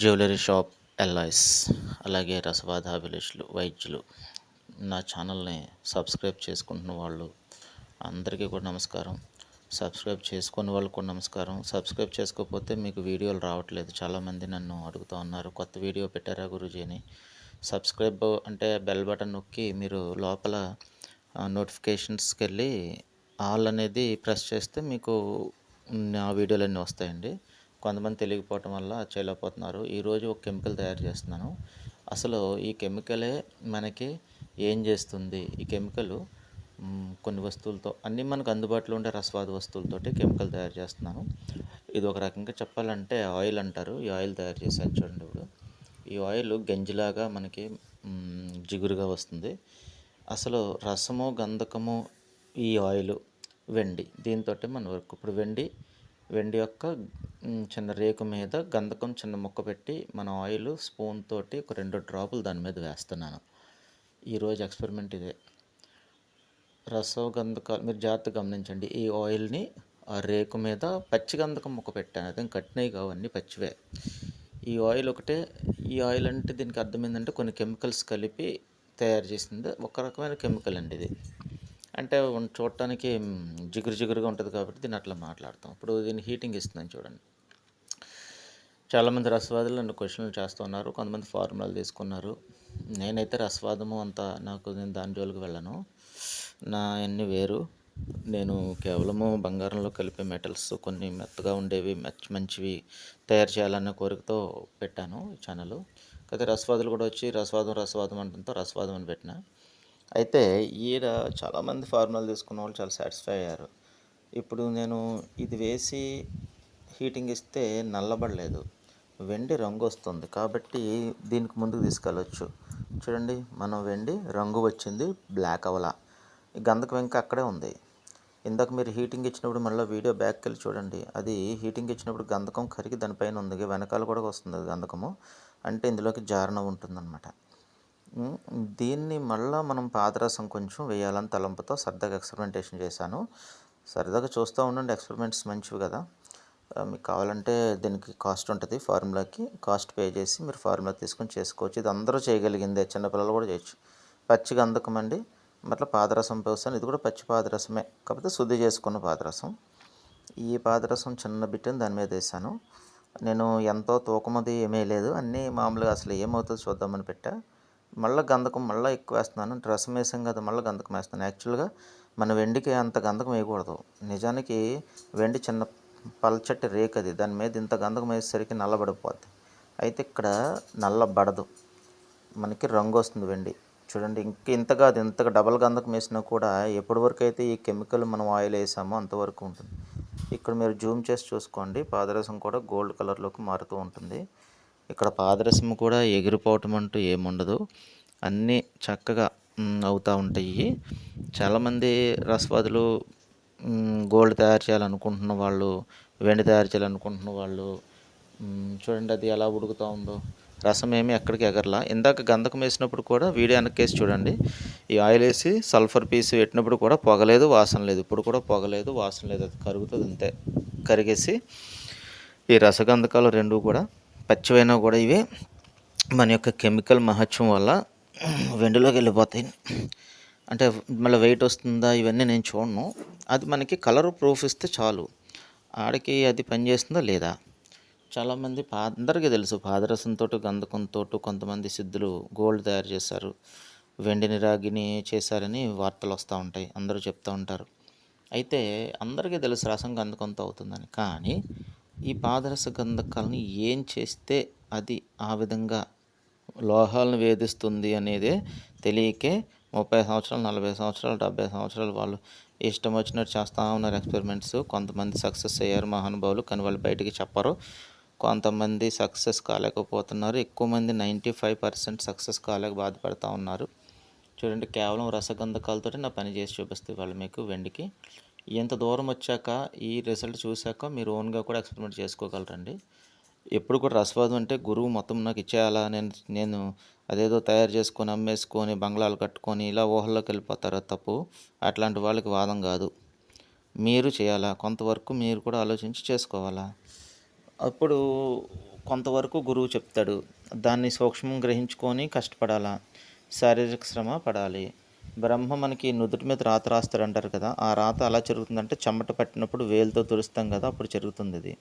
Jewellery shop ఎల్ఐస్ అలాగే రసవాదాభిలాషులు వైద్యులు నా ఛానల్ని సబ్స్క్రైబ్ చేసుకుంటున్న వాళ్ళు అందరికీ కూడా నమస్కారం. సబ్స్క్రైబ్ చేసుకున్న వాళ్ళకు కూడా నమస్కారం. సబ్స్క్రైబ్ చేసుకోకపోతే మీకు వీడియోలు రావట్లేదు. చాలామంది నన్ను అడుగుతూ ఉన్నారు. కొత్త వీడియో పెట్టారా గురుజీని అని. సబ్స్క్రైబ్ అంటే బెల్ బటన్ నొక్కి మీరు లోపల నోటిఫికేషన్స్కి వెళ్ళి ఆల్ అనేది ప్రెస్ చేస్తే మీకు నా వీడియోలన్నీ వస్తాయండి. కొంతమంది తెలియకపోవటం వల్ల చేయలేకపోతున్నారు. ఈరోజు ఒక కెమికల్ తయారు చేస్తున్నాను. అసలు ఈ కెమికలే మనకి ఏం చేస్తుంది? ఈ కెమికల్ కొన్ని వస్తువులతో అన్నీ మనకు అందుబాటులో ఉండే రసవాద వస్తువులతోటి కెమికల్ తయారు చేస్తున్నాను. ఇది ఒక రకంగా చెప్పాలంటే ఆయిల్ అంటారు. ఈ ఆయిల్ తయారు చేశాను చూడండి ఇప్పుడు. ఈ ఆయిల్ గంజిలాగా మనకి జిగురుగా వస్తుంది. అసలు రసము గంధకము ఈ ఆయిల్ వెండి. దీంతో మన వర్క్. ఇప్పుడు వెండి వెండి యొక్క చిన్న రేకు మీద గంధకం చిన్న ముక్క పెట్టి మన ఆయిల్ స్పూన్ తోటి ఒక రెండు డ్రాపులు దాని మీద వేస్తున్నాను. ఈరోజు ఎక్స్పెరిమెంట్ ఇదే. రసం గంధకాలు మీరు జాగ్రత్తగా గమనించండి. ఈ ఆయిల్ని ఆ రేకు మీద పచ్చి గంధకం ముక్క పెట్టాను. అదే కట్టినవి కావన్నీ పచ్చివే. ఈ ఆయిల్ ఒకటే ఈ ఆయిల్ అంటే దీనికి అర్థం ఏంటంటే కొన్ని కెమికల్స్ కలిపి తయారు చేసింది. ఒక రకమైన కెమికల్ అండి ఇది. అంటే చూడటానికి జిగురు జిగురుగా ఉంటుంది కాబట్టి దీన్ని అట్లా మాట్లాడతాం. ఇప్పుడు దీన్ని హీటింగ్ ఇస్తుందని చూడండి. చాలామంది రసవాదులు నన్ను క్వశ్చన్లు చేస్తున్నారు కొంతమంది ఫార్ములాలు తీసుకున్నారు. నేనైతే రసవాదము అంత నాకు నేను దాని జోలికి వెళ్ళను. నా అన్ని వేరు. నేను కేవలము బంగారంలో కలిపే మెటల్స్ కొన్ని మెత్తగా ఉండేవి మంచి మంచివి తయారు చేయాలన్న కోరికతో పెట్టాను ఈ ఛానల్. అయితే రసవాదులు కూడా వచ్చి రసవాదం రసవాదం అంటంతో రసవాదం అని పెట్టిన. అయితే ఈడ చాలామంది ఫార్ములాలు తీసుకున్న వాళ్ళు చాలా సాటిస్ఫై అయ్యారు. ఇప్పుడు నేను ఇది వేసి హీటింగ్ ఇస్తే నల్లబడలేదు. వెండి రంగు వస్తుంది. కాబట్టి దీనికి ముందుకు తీసుకెళ్ళచ్చు. చూడండి మనం వెండి రంగు వచ్చింది బ్లాక్ అవలా. ఈ గంధకం ఇంకా అక్కడే ఉంది. ఇందాక మీరు హీటింగ్ ఇచ్చినప్పుడు మళ్ళీ వీడియో బ్యాక్ వెళ్ళి చూడండి. అది హీటింగ్ ఇచ్చినప్పుడు గంధకం కరిగి దానిపైన ఉంది. వెనకాల కూడా వస్తుంది అది గంధకము. అంటే ఇందులోకి జారణ ఉంటుందన్నమాట. దీన్ని మళ్ళీ మనం పాదరసం కొంచెం వేయాలని తలంపుతో సరదాగా ఎక్స్పెరిమెంటేషన్ చేశాను. సరదాగా చూస్తూ ఉండండి. ఎక్స్పెరిమెంట్స్ మంచివి కదా. మీకు కావాలంటే దీనికి కాస్ట్ ఉంటుంది ఫార్ములాకి. కాస్ట్ పే చేసి మీరు ఫార్ములా తీసుకొని చేసుకోవచ్చు. ఇది అందరూ చేయగలిగిందే చిన్నపిల్లలు కూడా చేయొచ్చు. పచ్చి గంధకం అండి మళ్ళీ పాదరసం పోస్తాను. ఇది కూడా పచ్చి పాదరసమే. కాకపోతే శుద్ధి చేసుకున్న పాదరసం. ఈ పాదరసం చిన్న బిట్టుని దాని మీద వేసాను. నేను ఎంతో తూకమది ఏమీ లేదు. అన్నీ మామూలుగా అసలు ఏమవుతుందో చూద్దామని పెట్టా. మళ్ళీ గంధకం మళ్ళీ ఎక్కువ వేస్తున్నాను. రసం వేసాం కదా మళ్ళీ గంధకం వేస్తాను యాక్చువల్గా మన వెండికి అంత గంధకం వేయకూడదు. నిజానికి వెండి చిన్న పల్చటి రేక్ అది దాని మీద ఇంత గంధకం వేసేసరికి నల్లబడిపోద్ది. అయితే ఇక్కడ నల్లబడదు. మనకి రంగు వస్తుంది వెండి. చూడండి ఇంక ఇంత కాదు ఇంతగా డబల్ గంధకం వేసినా కూడా ఎప్పటి వరకు అయితే ఈ కెమికల్ మనం ఆయిల్ వేసామో అంతవరకు ఉంటుంది. ఇక్కడ మీరు జూమ్ చేసి చూసుకోండి. పాదరసం కూడా గోల్డ్ కలర్లోకి మారుతూ ఉంటుంది. ఇక్కడ పాదరసం కూడా ఎగిరిపోవటం అంటూ ఏముండదు. అన్నీ చక్కగా అవుతూ ఉంటాయి. చాలామంది రసవాదులు గోల్డ్ తయారు చేయాలనుకుంటున్న వాళ్ళు వెండి తయారు చేయాలనుకుంటున్న వాళ్ళు చూడండి అది ఎలా ఉడుకుతూ ఉందో. రసం ఏమి ఎక్కడికి ఎగరలా. ఇందాక గంధకం వేసినప్పుడు కూడా వీడియో వెనక్కేసి చూడండి. ఈ ఆయిల్ వేసి సల్ఫర్ పీస్ పెట్టినప్పుడు కూడా పొగలేదు వాసన లేదు. ఇప్పుడు కూడా పొగలేదు వాసన లేదు. అది కరుగుతుంది అంతే. కరిగేసి ఈ రసగంధకాలు రెండు కూడా పచ్చివైనా కూడా ఇవి. మన యొక్క కెమికల్ మహత్యం వల్ల వెండిలోకి వెళ్ళిపోతాయి. అంటే మళ్ళీ వెయిట్ వస్తుందా? ఇవన్నీ నేను చూడను. అది మనకి కలర్ ప్రూఫ్ ఇస్తే చాలు. ఆడికి అది పనిచేస్తుందా లేదా? చాలామంది పా అందరికీ తెలుసు. పాదరసంతో గంధకంతో కొంతమంది సిద్ధులు గోల్డ్ తయారు చేశారు. వెండిని రాగిని చేశారని వార్తలు వస్తూ ఉంటాయి. అందరూ చెప్తూ ఉంటారు. అయితే అందరికీ తెలుసు రసం గంధకంతో అవుతుందని. కానీ ఈ పాదరస గంధకాలని ఏం చేస్తే అది ఆ విధంగా లోహాలను వేధిస్తుంది అనేది తెలియకే ముప్పై సంవత్సరాలు నలభై సంవత్సరాలు డెబ్బై సంవత్సరాలు వాళ్ళు ఇష్టం వచ్చినట్టు చేస్తూ ఉన్నారు ఎక్స్పెరిమెంట్స్. కొంతమంది సక్సెస్ అయ్యారు మహానుభావులు కానీ వాళ్ళు బయటికి చెప్పరు. కొంతమంది సక్సెస్ కాలేకపోతున్నారు. ఎక్కువ మంది నైంటీ ఫైవ్ పర్సెంట్ సక్సెస్ కాలేక బాధపడుతూ ఉన్నారు. చూడండి కేవలం రసగంధకాలతో నా పని చేసి చూపిస్తే వాళ్ళు మీకు వెండికి. ఇంత దూరం వచ్చాక ఈ రిజల్ట్ చూశాక మీరు ఓన్గా కూడా ఎక్స్పెరిమెంట్ చేసుకోగలరండి. ఎప్పుడు కూడా రసవాదం అంటే గురువు మొత్తం నాకు ఇచ్చేయాలా? నేను నేను అదేదో తయారు చేసుకొని అమ్మేసుకొని బంగ్లాలు కట్టుకొని ఇలా ఊహల్లోకి వెళ్ళిపోతారు తప్పు? అట్లాంటి వాళ్ళకి వాదం కాదు. మీరు చేయాలా? కొంతవరకు మీరు కూడా ఆలోచించి చేసుకోవాలా? అప్పుడు కొంతవరకు గురువు చెప్తాడు దాన్ని సూక్ష్మం గ్రహించుకొని కష్టపడాలా? శారీరక శ్రమ పడాలి. బ్రహ్మ మనకి నుదుటి మీద రాత రాస్తాడు అంటారు కదా ఆ రాత అలా జరుగుతుందంటే చెమట పట్టినప్పుడు వేలుతో తుడుస్తాం కదా అప్పుడు జరుగుతుంది ఇది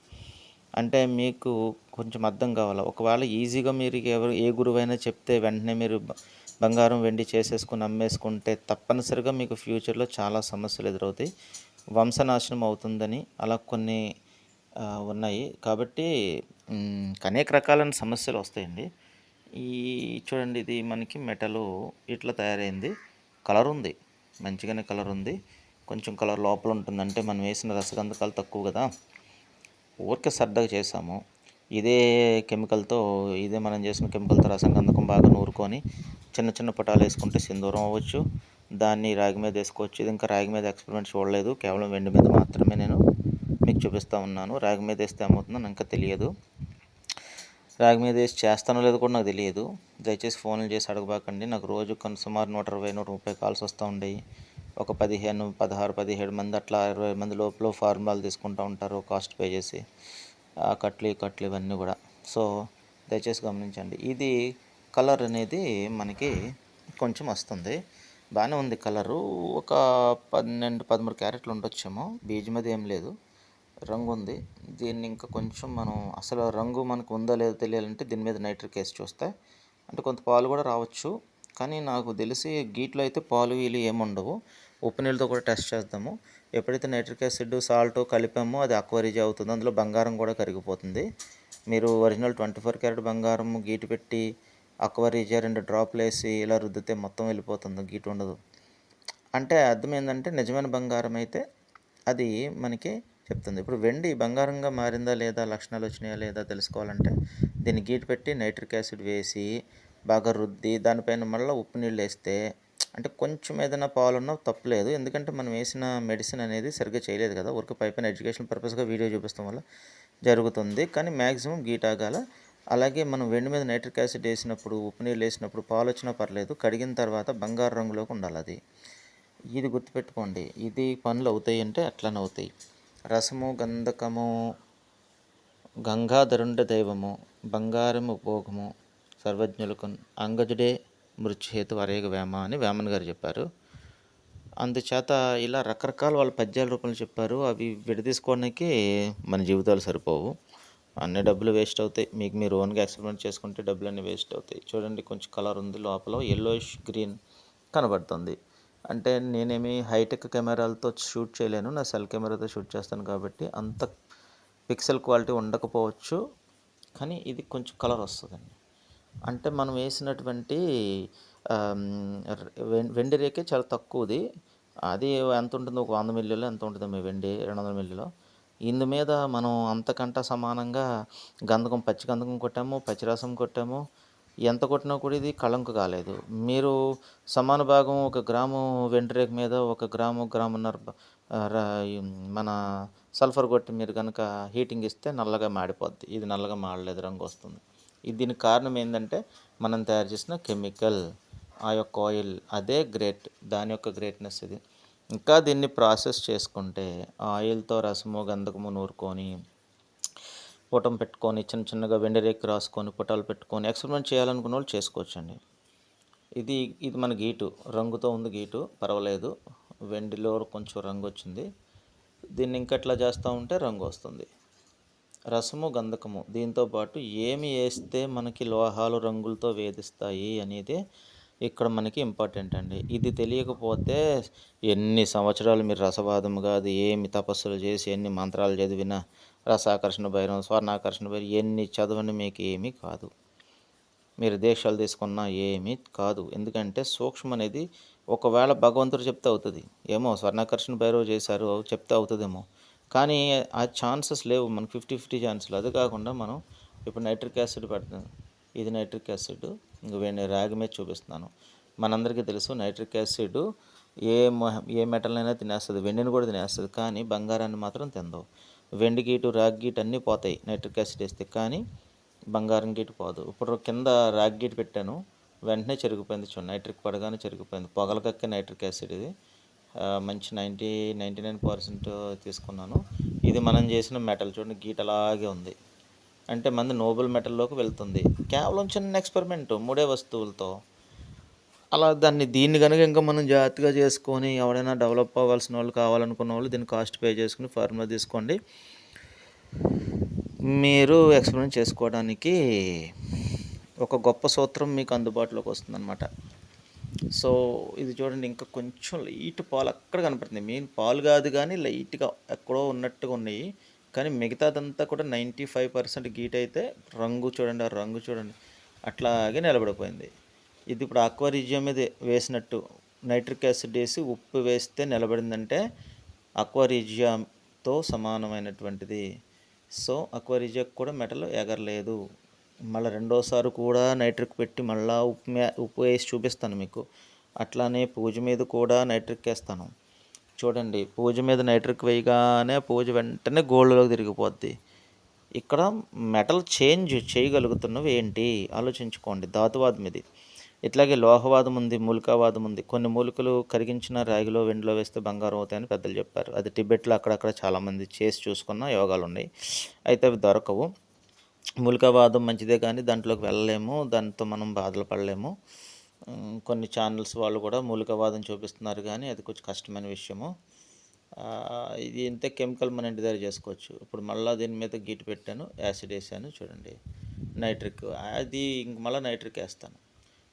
అంటే మీకు కొంచెం అర్థం కావాలి? ఒకవేళ ఈజీగా మీరు ఎవరు ఏ గురువైనా చెప్తే వెంటనే మీరు బంగారం వెండి చేసేసుకుని అమ్మేసుకుంటే తప్పనిసరిగా మీకు ఫ్యూచర్లో చాలా సమస్యలు ఎదురవుతాయి. వంశనాశనం అవుతుందని అలా కొన్ని ఉన్నాయి. కాబట్టి అనేక రకాలైన సమస్యలు వస్తాయండి. ఈ చూడండి ఇది మనకి మెటలు ఇట్లా తయారైంది. కలర్ ఉంది. మంచిగానే కలర్ ఉంది. కొంచెం కలర్ లోపల ఉంటుంది అంటే మనం వేసిన రసగంధకాలు తక్కువ కదా. ఊరికే సరదాగా చేసాము ఇదే కెమికల్తో ఇదే మనం చేసిన కెమికల్తో రసగంధకం బాగా నూరుకొని చిన్న చిన్న పటాలు వేసుకుంటే సింధూరం అవ్వచ్చు. దాన్ని రాగి మీద వేసుకోవచ్చు. ఇది ఇంకా రాగి మీద ఎక్స్పెరిమెంట్ చూడలేదు. కేవలం వెండి మీద మాత్రమే నేను మీకు చూపిస్తూ ఉన్నాను. రాగి మీద వేస్తే ఏమవుతుందో నాకు ఇంకా తెలియదు. రాగి మీద వేసి చేస్తానో లేదో కూడా నాకు తెలియదు. దయచేసి ఫోన్లు చేసి అడగబాకండి నాకు రోజు కొన్ని సుమారు నూట ఇరవై నూట ముప్పై కాల్స్ వస్తూ ఉండేవి ఒక పదిహేను పదహారు పదిహేడు మంది అట్లా ఇరవై మంది లోపల ఫార్ములాలు తీసుకుంటూ ఉంటారు కాస్ట్ పే చేసి ఆ కట్లు ఈ కట్లు ఇవన్నీ కూడా. సో దయచేసి గమనించండి. ఇది కలర్ అనేది మనకి కొంచెం వస్తుంది. బాగానే ఉంది కలరు. ఒక పన్నెండు పదమూడు క్యారెట్లు ఉండొచ్చేమో. బీజ్ మీద ఏం లేదు. రంగు ఉంది. దీన్ని ఇంకా కొంచెం మనం అసలు రంగు మనకు ఉందో లేదో తెలియాలంటే దీని మీద నైట్రిక్ వేసి చూస్తే. అంటే కొంత పాలు కూడా రావచ్చు. కానీ నాకు తెలిసి గీట్లో అయితే పాలు వీలు ఏముండవు ఉప్పు నీళ్ళతో కూడా టెస్ట్ చేద్దాము. ఎప్పుడైతే నైట్రిక్ యాసిడ్ సాల్ట్ కలిపామో అది అక్వరీజ్ అవుతుంది. అందులో బంగారం కూడా కరిగిపోతుంది. మీరు ఒరిజినల్ ట్వంటీ ఫోర్ క్యారెట్ బంగారం గీటు పెట్టి అక్వరీజ్ రెండు డ్రాప్లు వేసి ఇలా రుద్దితే మొత్తం వెళ్ళిపోతుంది. గీటు ఉండదు. అంటే అర్థం ఏంటంటే నిజమైన బంగారం అయితే అది మనకి చెప్తుంది. ఇప్పుడు వెండి బంగారంగా మారిందా లేదా లక్షణాలు వచ్చినాయా లేదా తెలుసుకోవాలంటే దీన్ని గీటు పెట్టి నైట్రిక్ యాసిడ్ వేసి బాగా రుద్ది దానిపైన మళ్ళీ ఉప్పు నీళ్ళు వేస్తే అంటే కొంచెం ఏదైనా పాలున్నా తప్పలేదు. ఎందుకంటే మనం వేసిన మెడిసిన్ అనేది సరిగ్గా చేయలేదు కదా. వర్క్ పైపైన ఎడ్యుకేషన్ పర్పస్గా వీడియో చూపిస్తాం వల్ల జరుగుతుంది. కానీ మ్యాక్సిమం గీటాగాల అలాగే మనం వెండి మీద నైట్రిక్ యాసిడ్ వేసినప్పుడు ఉప్పు నీళ్ళు వేసినప్పుడు పాలు వచ్చినా పర్లేదు. కడిగిన తర్వాత బంగారు రంగులోకి ఉండాలి అది. ఇది గుర్తుపెట్టుకోండి. ఇది పనులు అవుతాయి అంటే అట్లనే అవుతాయి. రసము గంధకము గంగాధరుండ దైవము బంగారము భోగము సర్వజ్ఞులకు అంగజుడే మృత్యుహేతు అరేగ వేమ అని వేమన్ గారు చెప్పారు. అందుచేత ఇలా రకరకాల వాళ్ళ పద్యాల రూపంలో చెప్పారు. అవి విడదీసుకోవడానికి మన జీవితాలు సరిపోవు. అన్ని డబ్బులు వేస్ట్ అవుతాయి. మీకు మీరు ఓన్గా ఎక్స్పెరిమెంట్ చేసుకుంటే డబ్బులు అన్నీ వేస్ట్ అవుతాయి. చూడండి కొంచెం కలర్ ఉంది లోపల. ఎల్లోయిష్ గ్రీన్ కనబడుతుంది. అంటే నేనేమి హైటెక్ కెమెరాలతో షూట్ చేయలేను. నా సెల్ కెమెరాతో షూట్ చేస్తాను కాబట్టి అంత పిక్సెల్ క్వాలిటీ ఉండకపోవచ్చు. కానీ ఇది కొంచెం కలర్ వస్తుందండి. అంటే మనం వేసినటువంటి వెండి రేకే చాలా తక్కువది. అది ఎంత ఉంటుంది ఒక వంద మిల్లీలో ఎంత ఉంటుంది మీ వెండి రెండు వందల మిల్లీలో. ఇందు మీద మనం అంతకంట సమానంగా గంధకం పచ్చి గంధకం కొట్టాము పచ్చిరసం కొట్టాము. ఎంత కొట్టినా కూడా ఇది కళంకు కాలేదు. మీరు సమాన భాగం ఒక గ్రాము వెండి రేకు మీద ఒక గ్రాము గ్రామున్నర మన సల్ఫర్ కొట్టి మీరు కనుక హీటింగ్ ఇస్తే నల్లగా మాడిపోద్ది. ఇది నల్లగా మాడలేదు రంగు వస్తుంది. దీనికి కారణం ఏంటంటే మనం తయారు చేసిన కెమికల్ ఆ యొక్క ఆయిల్ అదే గ్రేట్ దాని యొక్క గ్రేట్నెస్ ఇది. ఇంకా దీన్ని ప్రాసెస్ చేసుకుంటే ఆయిల్తో రసము గంధకము నూరుకొని పుటం పెట్టుకొని చిన్న చిన్నగా వెండి రాసుకొని పుటాలు పెట్టుకొని ఎక్స్పెరిమెంట్ చేయాలనుకున్న వాళ్ళు చేసుకోవచ్చండి. ఇది ఇది మన గీటు రంగుతో ఉంది గీటు పర్వాలేదు. వెండిలో కొంచెం రంగు వచ్చింది దీన్ని ఇంకట్లా చేస్తూ ఉంటే రంగు వస్తుంది. రసము గంధకము. దీంతో పాటు ఏమి వేస్తే మనకి లోహాలు రంగులతో వేధిస్తాయి అనేది ఇక్కడ మనకి ఇంపార్టెంట్ అండి. ఇది తెలియకపోతే ఎన్ని సంవత్సరాలు మీరు రసవాదం కాదు ఏమి తపస్సులు చేసి ఎన్ని మంత్రాలు చదివినా రసాకర్షణ భైరం స్వర్ణాకర్షణ భైరం ఎన్ని చదవని మీకు ఏమీ కాదు. మీరు దేశాలు తీసుకున్నా ఏమీ కాదు. ఎందుకంటే సూక్ష్మం అనేది ఒకవేళ భగవంతుడు చెప్తే అవుతుంది. ఏమో స్వర్ణాకర్షణ భైరవ్ చేశారు చెప్తే అవుతుందేమో. కానీ ఆ ఛాన్సెస్ లేవు. మనకు ఫిఫ్టీ ఫిఫ్టీ ఛాన్సులు. అది కాకుండా మనం ఇప్పుడు నైట్రిక్ యాసిడ్ పెడతాం ఇది నైట్రిక్ యాసిడ్ ఇంక వేడి రాగి మీద చూపిస్తున్నాను. మనందరికీ తెలుసు నైట్రిక్ యాసిడ్ ఏ మొహ ఏ మెటల్నైనా తినేస్తుంది వెండిని కూడా తినేస్తుంది కానీ బంగారాన్ని మాత్రం తిందవు వెండి గీటు రాగి గీటు అన్నీ పోతాయి నైట్రిక్ యాసిడ్ వేస్తే కానీ బంగారం గీటు పోదు. ఇప్పుడు కింద రాగి గీటు పెట్టాను వెంటనే చెరిగిపోయింది చూడండి నైట్రిక్ పడగానే చెరిగిపోయింది. పొగల కక్కే నైట్రిక్ యాసిడ్ ఇది. మంచి నైంటీ నైంటీ నైన్ పర్సెంట్ తీసుకున్నాను. ఇది మనం చేసిన మెటల్ చూడండి గీటలాగే ఉంది. అంటే మంది నోబుల్ మెటల్లోకి వెళ్తుంది. కేవలం చిన్న ఎక్స్పెరిమెంట్ మూడే వస్తువులతో. అలా దాన్ని దీన్ని కనుక ఇంకా మనం జాగ్రత్తగా చేసుకొని ఎవరైనా డెవలప్ అవ్వాల్సిన వాళ్ళు కావాలనుకున్న వాళ్ళు దీన్ని కాస్ట్ పే చేసుకుని ఫార్ములా తీసుకోండి. మీరు ఎక్స్పెరిమెంట్ చేసుకోవడానికి ఒక గొప్ప సూత్రం మీకు అందుబాటులోకి వస్తుందన్నమాట. సో ఇది చూడండి ఇంకా కొంచెం లైట్ పాలు అక్కడ కనపడుతుంది. మెయిన్ పాలు కాదు కానీ లైట్గా ఎక్కడో ఉన్నట్టుగా ఉన్నాయి. కానీ మిగతాదంతా కూడా నైంటీ ఫైవ్ పర్సెంట్ గీట్ అయితే రంగు చూడండి ఆ రంగు చూడండి అట్లాగే నిలబడిపోయింది. ఇది ఇప్పుడు అక్వారిజియం మీద వేసినట్టు. నైట్రిక్ యాసిడ్ వేసి ఉప్పు వేస్తే నిలబడిందంటే అక్వారిజియంతో సమానమైనటువంటిది. సో అక్వారిజియాకి కూడా మెటల్ ఎగరలేదు. మళ్ళీ రెండోసారి కూడా నైట్రిక్ పెట్టి మళ్ళీ ఉప్పు మే ఉప్పు వేసి చూపిస్తాను మీకు. అట్లానే పూజ మీద కూడా నైట్రిక్ వేస్తాను. చూడండి పూజ మీద నైట్రిక్ వేయగానే పూజ వెంటనే గోల్డ్లోకి తిరిగిపోద్ది. ఇక్కడ మెటల్ చేంజ్ చేయగలుగుతున్నవి ఏంటి? ఆలోచించుకోండి ధాతువాదం ఇది. ఇట్లాగే లోహవాదం ఉంది మూలికావాదం ఉంది. కొన్ని మూలికలు కరిగించిన రాగిలో వెండిలో వేస్తే బంగారం అవుతాయని పెద్దలు చెప్పారు. అది టిబెట్లో అక్కడక్కడ చాలామంది చేసి చూసుకున్న యోగాలు ఉన్నాయి అయితే అవి దొరకవు. మూలికావాదం మంచిదే కానీ దాంట్లోకి వెళ్ళలేము దాంతో మనం బాధలు పడలేము. కొన్ని ఛానల్స్ వాళ్ళు కూడా మూలికావాదం చూపిస్తున్నారు కానీ అది కొంచెం కష్టమైన విషయము. ఇది ఇంత కెమికల్ మన ఇంటి దగ్గర చేసుకోవచ్చు. ఇప్పుడు మళ్ళీ దీని మీద గీటు పెట్టాను యాసిడ్ వేసాను చూడండి. నైట్రిక్ అది ఇంక మళ్ళీ నైట్రిక్ వేస్తాను.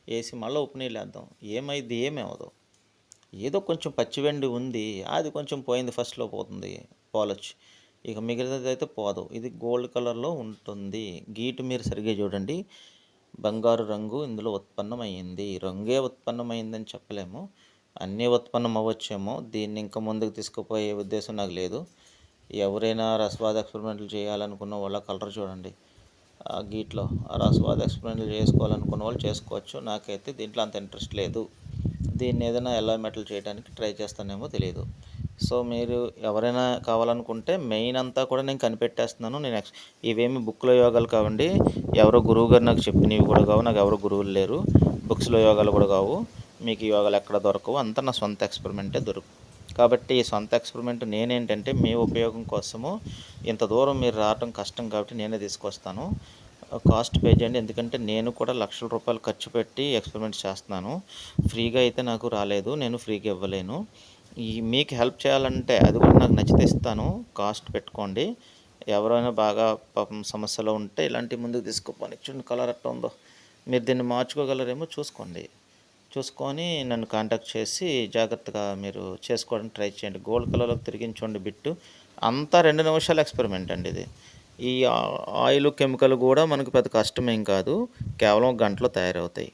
వేసి మళ్ళీ ఉప్పు నీళ్ళు వేద్దాం. ఏమైంది ఏమేమవుదు ఏదో కొంచెం పచ్చివెండి ఉంది అది కొంచెం పోయింది ఫస్ట్లో పోతుంది పోలొచ్చు ఇక మిగతాది అయితే పోదు. ఇది గోల్డ్ కలర్లో ఉంటుంది. గీటు మీరు సరిగ్గా చూడండి. బంగారు రంగు ఇందులో ఉత్పన్నమైంది రంగే ఉత్పన్నమైందని చెప్పలేము. అన్నీ ఉత్పన్నం అవ్వచ్చేమో దీన్ని ఇంకా ముందుకు తీసుకుపోయే ఉద్దేశం నాకు లేదు. ఎవరైనా రసవాద ఎక్స్పెరిమెంట్లు చేయాలనుకున్న వాళ్ళ కలర్ చూడండి. ఆ గీట్లో ఆ రసవాద ఎక్స్పెరిమెంట్లు చేసుకోవాలనుకున్న వాళ్ళు చేసుకోవచ్చు. నాకైతే దీంట్లో అంత ఇంట్రెస్ట్ లేదు. దీన్ని ఏదైనా ఎలా మెటల్ చేయడానికి ట్రై చేస్తానేమో తెలియదు సో మీరు ఎవరైనా కావాలనుకుంటే మెయిన్ అంతా కూడా నేను కనిపెట్టేస్తున్నాను. నేను ఎక్స్ ఇవేమి బుక్లో యోగాలు కావండి. ఎవరో గురువు గారు నాకు చెప్పినవి కూడా కావు. నాకు ఎవరో గురువులు లేరు. బుక్స్లో యోగాలు కూడా కావు. మీకు యోగాలు ఎక్కడ దొరకవు. అంతా నా సొంత ఎక్స్పెరిమెంటే దొరుకు. కాబట్టి ఈ సొంత ఎక్స్పెరిమెంట్ నేనేంటంటే మీ ఉపయోగం కోసము ఇంత దూరం మీరు రావటం కష్టం కాబట్టి నేనే తీసుకొస్తాను. కాస్ట్ పే చేయండి. ఎందుకంటే నేను కూడా లక్షల రూపాయలు ఖర్చు పెట్టి ఎక్స్పెరిమెంట్ చేస్తున్నాను. ఫ్రీగా అయితే నాకు రాలేదు. నేను ఫ్రీగా ఇవ్వలేను. ఈ మీకు హెల్ప్ చేయాలంటే అది కూడా నాకు నచ్చితే ఇస్తాను. కాస్ట్ పెట్టుకోండి. ఎవరైనా బాగా పాపం సమస్యలో ఉంటే ఇలాంటి ముందుకు తీసుకుపోని చూడండి కలర్ అట్లా ఉందో. మీరు దీన్ని మార్చుకోగలరేమో చూసుకోండి. చూసుకొని నన్ను కాంటాక్ట్ చేసి జాగ్రత్తగా మీరు చేసుకోవడానికి ట్రై చేయండి. గోల్డ్ కలర్లోకి తిరిగించండి బిట్టు. అంతా రెండు నిమిషాల ఎక్స్పెరిమెంట్ అండి ఇది. ఈ ఆయిల్ కెమికల్ కూడా మనకు పెద్ద కష్టమేం కాదు. కేవలం గంటలో తయారవుతాయి.